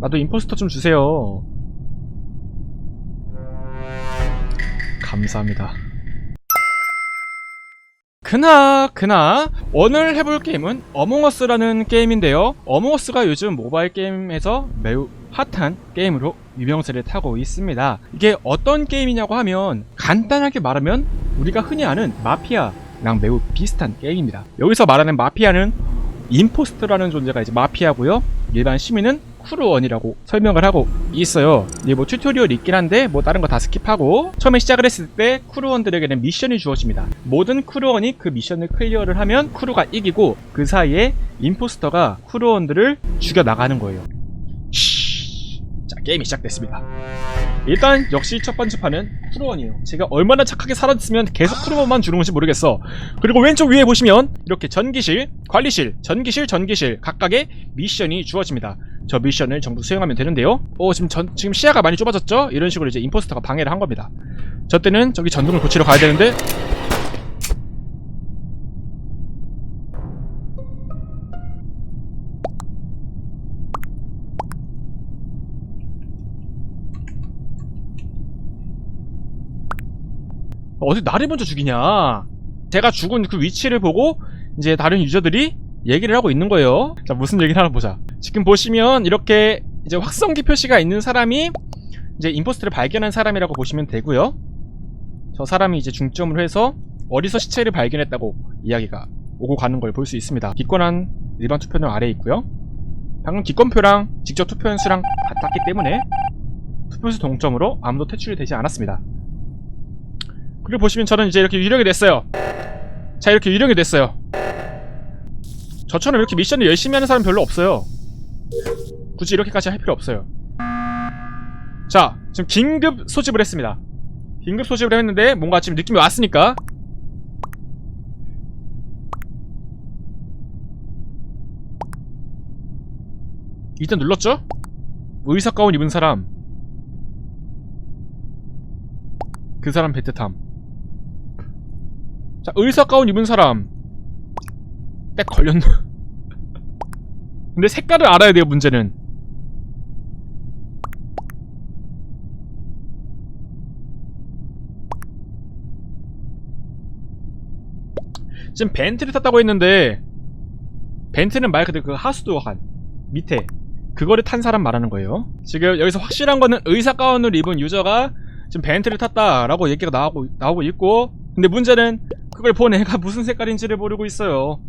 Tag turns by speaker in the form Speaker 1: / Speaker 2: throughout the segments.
Speaker 1: 나도 임포스터 좀 주세요. 감사합니다. 그나 그나 오늘 해볼 게임은 어몽어스라는 게임인데요. 어몽어스가 요즘 모바일 게임에서 매우 핫한 게임으로 유명세를 타고 있습니다. 이게 어떤 게임이냐고 하면 간단하게 말하면 우리가 흔히 아는 마피아랑 매우 비슷한 게임입니다. 여기서 말하는 마피아는 임포스터라는 존재가 이제 마피아고요. 일반 시민은 크루원이라고 설명을 하고 있어요. 이게 뭐 튜토리얼이 있긴 한데 뭐 다른 거 다 스킵하고 처음에 시작을 했을 때 크루원들에게는 미션이 주어집니다. 모든 크루원이 그 미션을 클리어를 하면 크루가 이기고 그 사이에 임포스터가 크루원들을 죽여 나가는 거예요. 쉬. 자 게임이 시작됐습니다. 일단 역시 첫 번째 판은 크루원이에요. 제가 얼마나 착하게 살았으면 계속 크루원만 주는 건지 모르겠어. 그리고 왼쪽 위에 보시면 이렇게 전기실, 관리실, 전기실, 전기실 각각의 미션이 주어집니다. 저 미션을 전부 수행하면 되는데요. 어 지금 전 지금 시야가 많이 좁아졌죠? 이런 식으로 이제 임포스터가 방해를 한 겁니다. 저 때는 저기 전등을 고치러 가야 되는데 어디 나를 먼저 죽이냐? 제가 죽은 그 위치를 보고 이제 다른 유저들이 얘기를 하고 있는 거예요. 자, 무슨 얘기를 하나 보자. 지금 보시면 이렇게 이제 확성기 표시가 있는 사람이 이제 임포스트를 발견한 사람이라고 보시면 되고요. 저 사람이 이제 중점으로 해서 어디서 시체를 발견했다고 이야기가 오고 가는 걸 볼 수 있습니다. 기권한 일반 투표는 아래에 있고요. 방금 기권표랑 직접 투표한 수랑 같았기 때문에 투표수 동점으로 아무도 퇴출이 되지 않았습니다. 그리고 보시면 저는 이제 이렇게 유령이 됐어요. 자 이렇게 유령이 됐어요. 저처럼 이렇게 미션을 열심히 하는 사람 별로 없어요. 굳이 이렇게까지 할 필요 없어요. 자 지금 긴급 소집을 했습니다. 긴급 소집을 했는데 뭔가 지금 느낌이 왔으니까 일단 눌렀죠? 의사 가운 입은 사람 그 사람 베트탐 자 의사 가운 입은 사람 딱 걸렸나 근데 색깔을 알아야 돼요 문제는 지금 벤트를 탔다고 했는데 벤트는 말 그대로 그 하수도한 밑에 그거를 탄 사람 말하는 거예요. 지금 여기서 확실한 거는 의사 가운을 입은 유저가 지금 벤트를 탔다라고 얘기가 나오고, 나오고 있고 근데 문제는 그걸 본 애가 무슨 색깔인지를 모르고 있어요.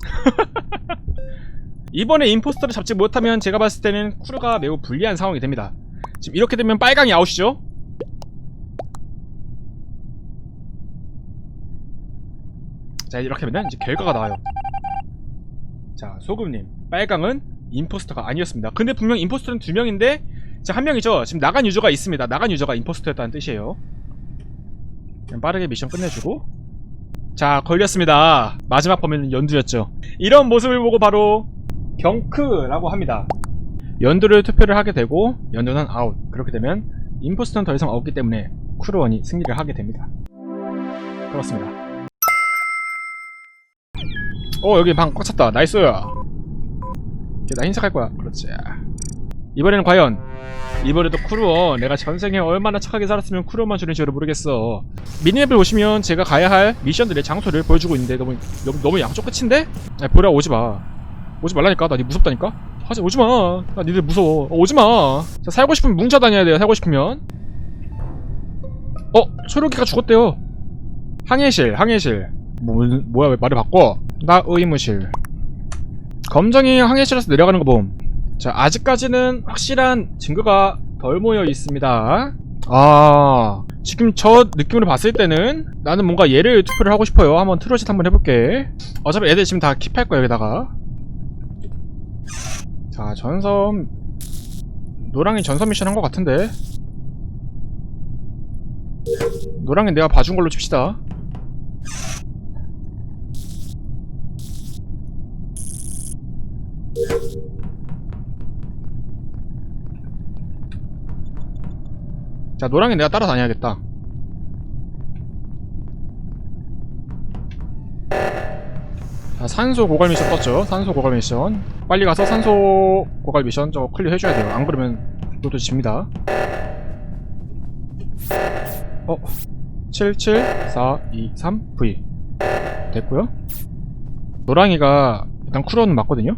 Speaker 1: 이번에 임포스터를 잡지 못하면 제가 봤을 때는 쿠르가 매우 불리한 상황이 됩니다. 지금 이렇게 되면 빨강이 아웃이죠 자 이렇게 하면 이제 결과가 나와요 자 소금님 빨강은 임포스터가 아니었습니다 근데 분명 임포스터는 두 명인데 자, 한 명이죠. 지금 나간 유저가 있습니다. 나간 유저가 임포스터였다는 뜻이에요. 그냥 빠르게 미션 끝내주고. 자, 걸렸습니다. 마지막 범인은 연두였죠. 이런 모습을 보고 바로 경크라고 합니다. 연두를 투표를 하게 되고 연두는 아웃. 그렇게 되면 임포스터는 더 이상 없기 때문에 크루원이 승리를 하게 됩니다. 그렇습니다. 어, 여기 방 꽉 찼다. 나이스. 나 흰색 할 거야. 그렇지. 이번에는 과연 이번에도 크루어 내가 전생에 얼마나 착하게 살았으면 크루어만 주는지를 모르겠어 미니맵을 보시면 제가 가야 할 미션들의 장소를 보여주고 있는데 너무 너무, 너무 양쪽 끝인데? 야, 보라 오지마 오지 말라니까 나 니 무섭다니까 하지 오지마 나 니들 무서워 어, 오지마 자 살고 싶으면 뭉쳐 다녀야 돼요 살고 싶으면 어? 초록이가 죽었대요 항해실 항해실 뭐, 뭐야 왜 말을 바꿔 나 의무실 검정이 항해실에서 내려가는 거 봄. 자, 아직까지는 확실한 증거가 덜 모여 있습니다. 아, 지금 저 느낌으로 봤을 때는 나는 뭔가 얘를 투표를 하고 싶어요. 한번 트로짓 한번 해볼게. 어차피 애들 지금 다 킵할 거야, 여기다가. 자, 전섬. 노랑이 전섬 미션 한 것 같은데. 노랑이 내가 봐준 걸로 칩시다. 자 노랑이 내가 따라다녀야겠다 자, 산소 고갈 미션 떴죠. 산소 고갈 미션. 빨리 가서 산소 고갈 미션 저거 클리어 해줘야 돼요. 안 그러면 이것도 집니다. 어? 7, 7, 4, 2, 3, V. 됐고요. 노랑이가 일단 쿠로는 맞거든요.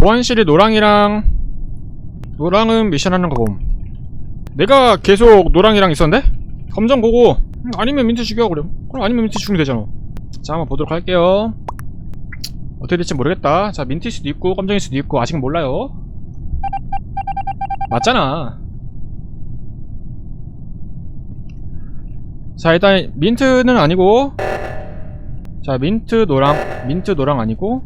Speaker 1: 보안실에 노랑이랑 노랑은 미션 하는 거 봄. 내가 계속 노랑이랑 있었는데? 검정 보고 음, 아니면 민트 죽여 그래. 그럼 아니면 민트 죽으면 되잖아. 자, 한번 보도록 할게요. 어떻게 될지 모르겠다. 자, 민트일 수도 있고 검정일 수도 있고 아직은 몰라요. 맞잖아. 자, 일단 민트는 아니고 자, 민트 노랑 민트 노랑 아니고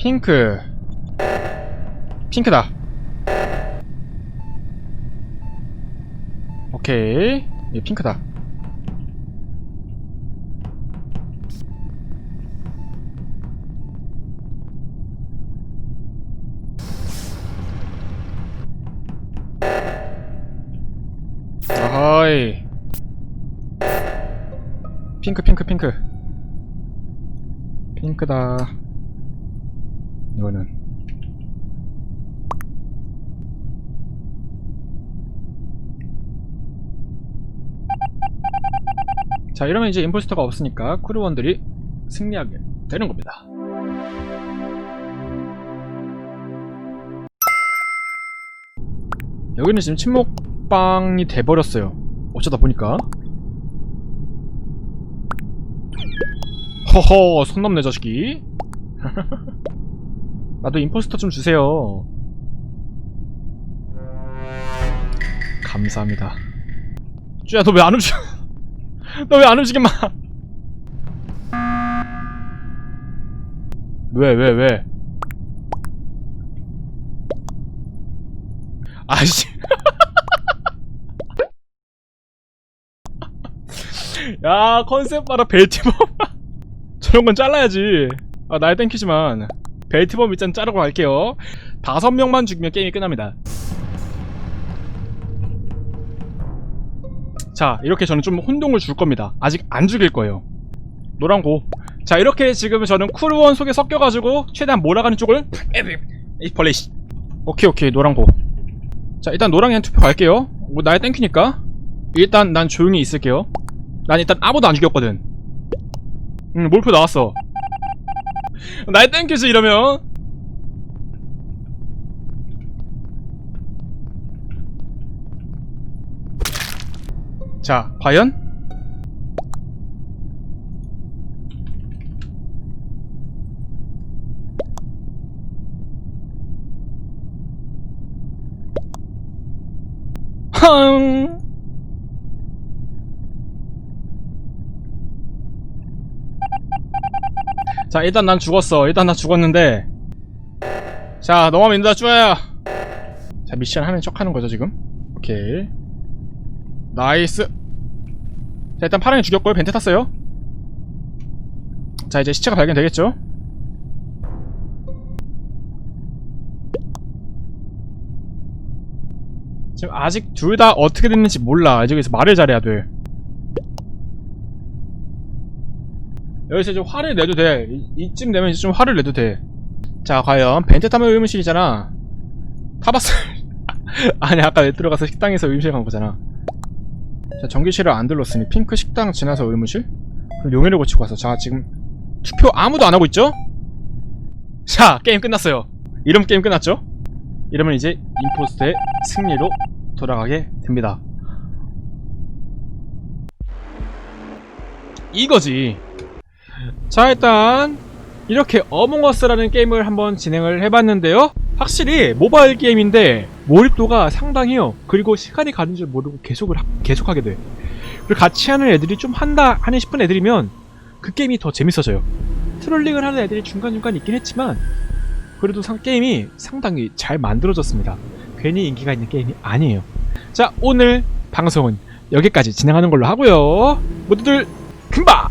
Speaker 1: 핑크 핑크다. 오케이. 예, 핑크다. 아하이. 핑크, 핑크, 핑크. 핑크다. 이거는. 자 이러면 이제 임포스터가 없으니까 크루원들이 승리하게 되는 겁니다. 여기는 지금 침묵방이 돼버렸어요. 어쩌다 보니까. 허허 손 넘네 자식이 나도 임포스터 좀 주세요 감사합니다 쭈야 너 왜 안 움직여 너 왜 안 움직여 마 왜, 왜, 왜? 아씨. 야, 컨셉 봐라, 벨트범. 저런 건 잘라야지. 아, 날 땡키지만. 벨트범 일단 자르고 갈게요. 다섯 명만 죽이면 게임이 끝납니다. 자, 이렇게 저는 좀 혼동을 줄 겁니다. 아직 안 죽일 거예요. 노랑고. 자, 이렇게 지금 저는 쿠르원 속에 섞여가지고 최대한 몰아가는 쪽을 이 벌레 씨. 오케이, 오케이, 노랑고. 자, 일단 노랑이한 투표 갈게요. 뭐 나의 땡큐니까. 일단 난 조용히 있을게요. 난 일단 아무도 안 죽였거든. 응, 몰표 나왔어. 나의 땡큐지 이러면. 자, 과연? 자, 일단 난 죽었어. 일단 나 죽었는데. 자, 너만 믿는다, 쭈야. 자, 미션 하는 척 하는 거죠, 지금? 오케이. 나이스. 자, 일단 파랑이 죽였고요. 벤트 탔어요. 자, 이제 시체가 발견되겠죠? 지금 아직 둘 다 어떻게 됐는지 몰라. 여기서 말을 잘해야 돼. 여기서 좀 화를 내도 돼. 이, 이쯤 되면 이제 좀 화를 내도 돼. 자, 과연 벤트 타면 의무실이잖아. 타봤어. 아니, 아까 내 들어가서 식당에서 의무실 간 거잖아. 자, 전기실을 안 들렀으니 핑크 식당 지나서 의무실? 그럼 용해를 고치고 와서 자, 지금 투표 아무도 안 하고 있죠? 자, 게임 끝났어요. 이러면 게임 끝났죠? 이러면 이제 임포스트의 승리로 돌아가게 됩니다. 이거지. 자, 일단 이렇게 어몽어스라는 게임을 한번 진행을 해봤는데요. 확실히 모바일 게임인데 몰입도가 상당해요. 그리고 시간이 가는 줄 모르고 계속을 하- 계속하게 돼. 그리고 같이 하는 애들이 좀 한다 하는 싶은 애들이면 그 게임이 더 재밌어져요. 트롤링을 하는 애들이 중간중간 있긴 했지만 그래도 상, 게임이 상당히 잘 만들어졌습니다. 괜히 인기가 있는 게임이 아니에요. 자, 오늘 방송은 여기까지 진행하는 걸로 하고요. 모두들 금방